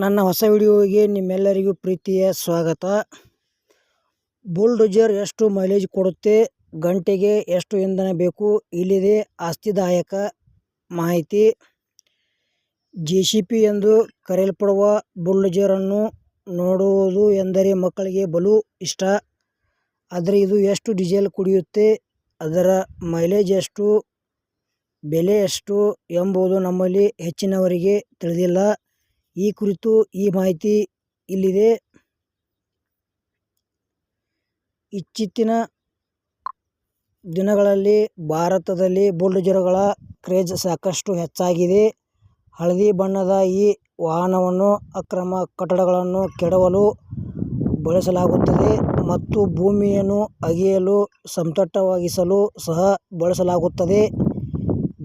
ನನ್ನ ಹೊಸ ವಿಡಿಯೋಗೆ ನಿಮ್ಮೆಲ್ಲರಿಗೂ ಪ್ರೀತಿಯ ಸ್ವಾಗತ. ಬುಲ್ಡೋಜರ್ ಎಷ್ಟು ಮೈಲೇಜ್ ಕೊಡುತ್ತೆ, ಗಂಟೆಗೆ ಎಷ್ಟು ಇಂಧನ ಬೇಕು, ಇಲ್ಲಿದೆ ಆಸ್ತಿದಾಯಕ ಮಾಹಿತಿ. ಜೆ ಸಿ ಪಿ ಎಂದು ಕರೆಯಲ್ಪಡುವ ಬುಲ್ಡೋಜರನ್ನು ನೋಡುವುದು ಎಂದರೆ ಮಕ್ಕಳಿಗೆ ಬಲು ಇಷ್ಟ. ಆದರೆ ಇದು ಎಷ್ಟು ಡೀಸೆಲ್ ಕುಡಿಯುತ್ತೆ, ಅದರ ಮೈಲೇಜ್ ಎಷ್ಟು, ಬೆಲೆ ಎಷ್ಟು ಎಂಬುದು ನಮ್ಮಲ್ಲಿ ಹೆಚ್ಚಿನವರಿಗೆ ತಿಳಿದಿಲ್ಲ. ಈ ಕುರಿತು ಈ ಮಾಹಿತಿ ಇಲ್ಲಿದೆ. ಇಚ್ಚಿತ್ತಿನ ದಿನಗಳಲ್ಲಿ ಭಾರತದಲ್ಲಿ ಬುಲ್ಡೋಜರ್ಗಳ ಕ್ರೇಜ್ ಸಾಕಷ್ಟು ಹೆಚ್ಚಾಗಿದೆ. ಹಳದಿ ಬಣ್ಣದ ಈ ವಾಹನವನ್ನು ಅಕ್ರಮ ಕಟ್ಟಡಗಳನ್ನು ಕೆಡವಲು ಬಳಸಲಾಗುತ್ತದೆ ಮತ್ತು ಭೂಮಿಯನ್ನು ಅಗೆಯಲು ಸಮತಟ್ಟವಾಗಿಸಲು ಸಹ ಬಳಸಲಾಗುತ್ತದೆ.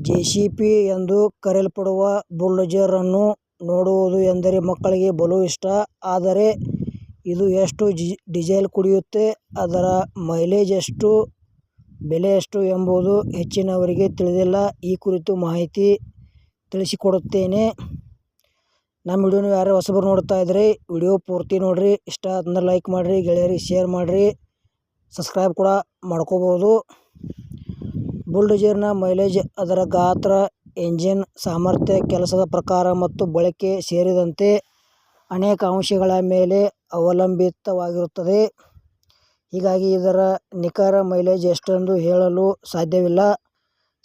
ಜೆಸಿಪಿ ಎಂದು ಕರೆಯಲ್ಪಡುವ ಬುಲ್ಡೋಜರ್ ಅನ್ನು ನೋಡುವುದು ಎಂದರೆ ಮಕ್ಕಳಿಗೆ ಬಲು ಇಷ್ಟ. ಆದರೆ ಇದು ಎಷ್ಟು ಡೀಸೆಲ್ ಕುಡಿಯುತ್ತೆ, ಅದರ ಮೈಲೇಜ್ ಎಷ್ಟು, ಬೆಲೆ ಎಷ್ಟು ಎಂಬುದು ಹೆಚ್ಚಿನವರಿಗೆ ತಿಳಿದಿಲ್ಲ. ಈ ಕುರಿತು ಮಾಹಿತಿ ತಿಳಿಸಿಕೊಡುತ್ತೇನೆ. ನಮ್ಮ ವಿಡಿಯೋನ ಯಾರು ಹೊಸಬರು ನೋಡ್ತಾ ಇದ್ದರೆ ವಿಡಿಯೋ ಪೂರ್ತಿ ನೋಡಿರಿ. ಇಷ್ಟ ಅಂದ್ರೆ ಲೈಕ್ ಮಾಡಿರಿ, ಗೆಳೆಯರಿಗೆ ಶೇರ್ ಮಾಡಿರಿ. ಸಬ್ಸ್ಕ್ರೈಬ್ ಕೂಡ ಮಾಡ್ಕೋಬೋದು. ಬುಲ್ಡೋಜರ್ನ ಮೈಲೇಜ್, ಅದರ ಗಾತ್ರ ಎಂಜಿನ್ ಸಾಮರ್ಥ್ಯ, ಕೆಲಸದ ಪ್ರಕಾರ ಮತ್ತು ಬಳಕೆ ಸೇರಿದಂತೆ ಅನೇಕ ಅಂಶಗಳ ಮೇಲೆ ಅವಲಂಬಿತವಾಗಿರುತ್ತದೆ. ಹೀಗಾಗಿ ಇದರ ನಿಖರ ಮೈಲೇಜ್ ಎಷ್ಟೆಂದು ಹೇಳಲು ಸಾಧ್ಯವಿಲ್ಲ.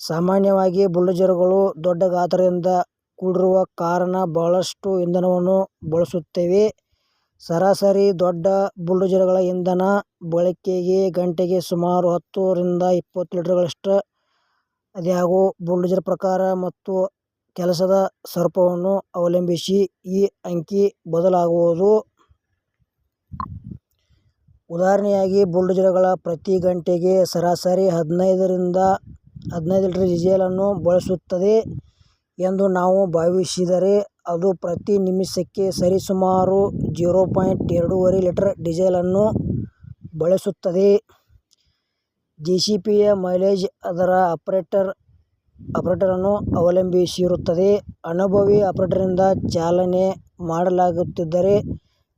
ಸಾಮಾನ್ಯವಾಗಿ ಬುಲ್ಡೋಜರ್ಗಳು ದೊಡ್ಡ ಗಾತ್ರದಿಂದ ಕೂಡಿರುವ ಕಾರಣ ಬಹಳಷ್ಟು ಇಂಧನವನ್ನು ಬಳಸುತ್ತೇವೆ. ಸರಾಸರಿ ದೊಡ್ಡ ಬುಲ್ಡೋಜರ್ಗಳ ಇಂಧನ ಬಳಕೆಗೆ ಗಂಟೆಗೆ ಸುಮಾರು ಹತ್ತರಿಂದ ಇಪ್ಪತ್ತು ಲೀಟರ್ಗಳಷ್ಟು ಆದಾಗ್ಯೂ ಬುಲ್ಡೋಜರ್ ಪ್ರಕಾರ ಮತ್ತು ಕೆಲಸದ ಸ್ವರೂಪವನ್ನು ಅವಲಂಬಿಸಿ ಈ ಅಂಕಿ ಬದಲಾಗಬಹುದು ಉದಾಹರಣೆಯಾಗಿ ಬುಲ್ಡೋಜರ್ಗಳ ಪ್ರತಿ ಗಂಟೆಗೆ ಸರಾಸರಿ ಹದಿನೈದರಿಂದ ಹದಿನೈದು ಲೀಟರ್ ಡೀಸೆಲನ್ನು ಬಳಸುತ್ತದೆ ಎಂದು ನಾವು ಭಾವಿಸಿದರೆ ಅದು ಪ್ರತಿ ನಿಮಿಷಕ್ಕೆ ಸರಿಸುಮಾರು ಜೀರೋ ಪಾಯಿಂಟ್ ಎರಡೂವರೆ ಲೀಟರ್ ಡೀಸೆಲನ್ನು ಬಳಸುತ್ತದೆ. ಜೆಸಿಪಿಯ ಮೈಲೇಜ್ ಅದರ ಆಪರೇಟರ್, ಆಪರೇಟರನ್ನು ಅವಲಂಬಿಸಿರುತ್ತದೆ. ಅನುಭವಿ ಆಪರೇಟರ್ನಿಂದ ಚಾಲನೆ ಮಾಡಲಾಗುತ್ತಿದ್ದರೆ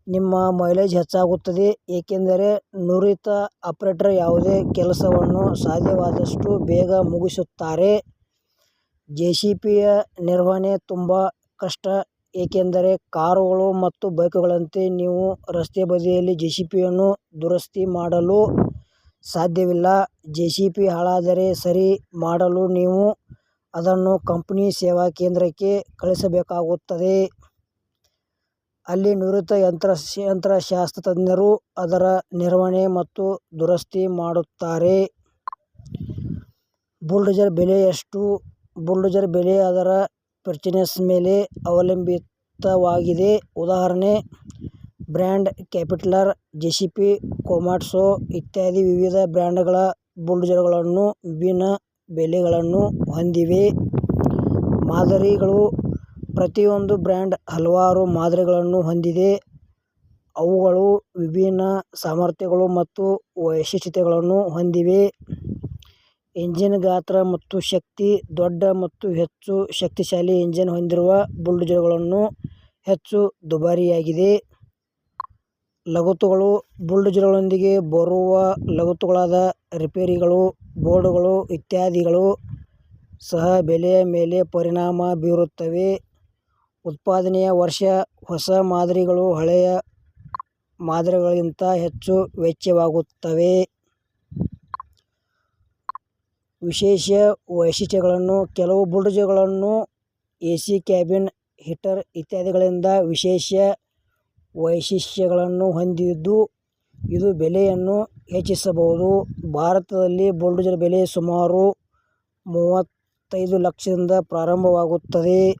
ನಿಮ್ಮ ಮೈಲೇಜ್ ಹೆಚ್ಚಾಗುತ್ತದೆ. ಏಕೆಂದರೆ ನುರಿತ ಆಪರೇಟರ್ ಯಾವುದೇ ಕೆಲಸವನ್ನು ಸಾಧ್ಯವಾದಷ್ಟು ಬೇಗ ಮುಗಿಸುತ್ತಾರೆ. ಜೆಸಿಪಿಯ ನಿರ್ವಹಣೆ ತುಂಬ ಕಷ್ಟ. ಏಕೆಂದರೆ ಕಾರುಗಳು ಮತ್ತು ಬೈಕುಗಳಂತೆ ನೀವು ರಸ್ತೆ ಬದಿಯಲ್ಲಿ ಜೆಸಿಪಿಯನ್ನು ದುರಸ್ತಿ ಮಾಡಲು ಸಾಧ್ಯವಿಲ್ಲ. ಜೆಸಿಪಿ ಹಾಳಾದರೆ ಸರಿ ಮಾಡಲು ನೀವು ಅದನ್ನು ಕಂಪನಿ ಸೇವಾ ಕೇಂದ್ರಕ್ಕೆ ಕಳಿಸಬೇಕಾಗುತ್ತದೆ. ಅಲ್ಲಿ ನುರಿತ ಯಂತ್ರಶಾಸ್ತ್ರ ತಜ್ಞರು ಅದರ ನಿರ್ವಹಣೆ ಮತ್ತು ದುರಸ್ತಿ ಮಾಡುತ್ತಾರೆ. ಬುಲ್ಡೋಜರ್ ಬೆಲೆ ಎಷ್ಟು ಬುಲ್ಡೋಜರ್ ಬೆಲೆ ಅದರ ಪರ್ಚಿನೆಸ್ ಮೇಲೆ ಅವಲಂಬಿತವಾಗಿದೆ. ಉದಾಹರಣೆ ಬ್ರ್ಯಾಂಡ್ ಕ್ಯಾಪಿಟಲರ್, ಜೆಸಿಪಿ ಕೊಮಾಟ್ಸು ಇತ್ಯಾದಿ ವಿವಿಧ ಬ್ರ್ಯಾಂಡ್ಗಳ ಬುಲ್ಡೋಜರ್ಗಳನ್ನು ವಿಭಿನ್ನ ಬೆಲೆಗಳನ್ನು ಹೊಂದಿವೆ. ಮಾದರಿಗಳು ಪ್ರತಿಯೊಂದು ಬ್ರ್ಯಾಂಡ್ ಹಲವಾರು ಮಾದರಿಗಳನ್ನು ಹೊಂದಿದೆ. ಅವುಗಳು ವಿಭಿನ್ನ ಸಾಮರ್ಥ್ಯಗಳು ಮತ್ತು ವೈಶಿಷ್ಟ್ಯತೆಗಳನ್ನು ಹೊಂದಿವೆ. ಎಂಜಿನ್ ಗಾತ್ರ ಮತ್ತು ಶಕ್ತಿ ದೊಡ್ಡ ಮತ್ತು ಹೆಚ್ಚು ಶಕ್ತಿಶಾಲಿ ಎಂಜಿನ್ ಹೊಂದಿರುವ ಬುಲ್ಡೋಜರ್ಗಳನ್ನು ಹೆಚ್ಚು ದುಬಾರಿಯಾಗಿದೆ. ಲಗತ್ತುಗಳು ಬುಲ್ಡೋಜರ್ಗಳೊಂದಿಗೆ ಬರುವ ಲಗತ್ತುಗಳಾದ ರಿಪೇರಿಗಳು, ಬೋರ್ಡುಗಳು ಇತ್ಯಾದಿಗಳು ಸಹ ಬೆಲೆಯ ಮೇಲೆ ಪರಿಣಾಮ ಬೀರುತ್ತವೆ. ಉತ್ಪಾದನೆಯ ವರ್ಷ ಹೊಸ ಮಾದರಿಗಳು ಹಳೆಯ ಮಾದರಿಗಳಿಗಿಂತ ಹೆಚ್ಚು ವೆಚ್ಚವಾಗುತ್ತವೆ. ವಿಶೇಷ ವೈಶಿಷ್ಟ್ಯಗಳನ್ನು, ಕೆಲವು ಬುಲ್ಡೋಜರ್ಗಳು ಎಸಿ ಕ್ಯಾಬಿನ್, ಹೀಟರ್ ಇತ್ಯಾದಿಗಳಿಂದ ವಿಶೇಷ ವೈಶಿಷ್ಟ್ಯಗಳನ್ನು ಹೊಂದಿದ್ದು ಇದು ಬೆಲೆಯನ್ನು ಹೆಚ್ಚಿಸಬಹುದು. ಭಾರತದಲ್ಲಿ ಬುಲ್ಡೋಜರ್ ಬೆಲೆ ಸುಮಾರು ಮೂವತ್ತೈದು ಲಕ್ಷದಿಂದ ಪ್ರಾರಂಭವಾಗುತ್ತದೆ.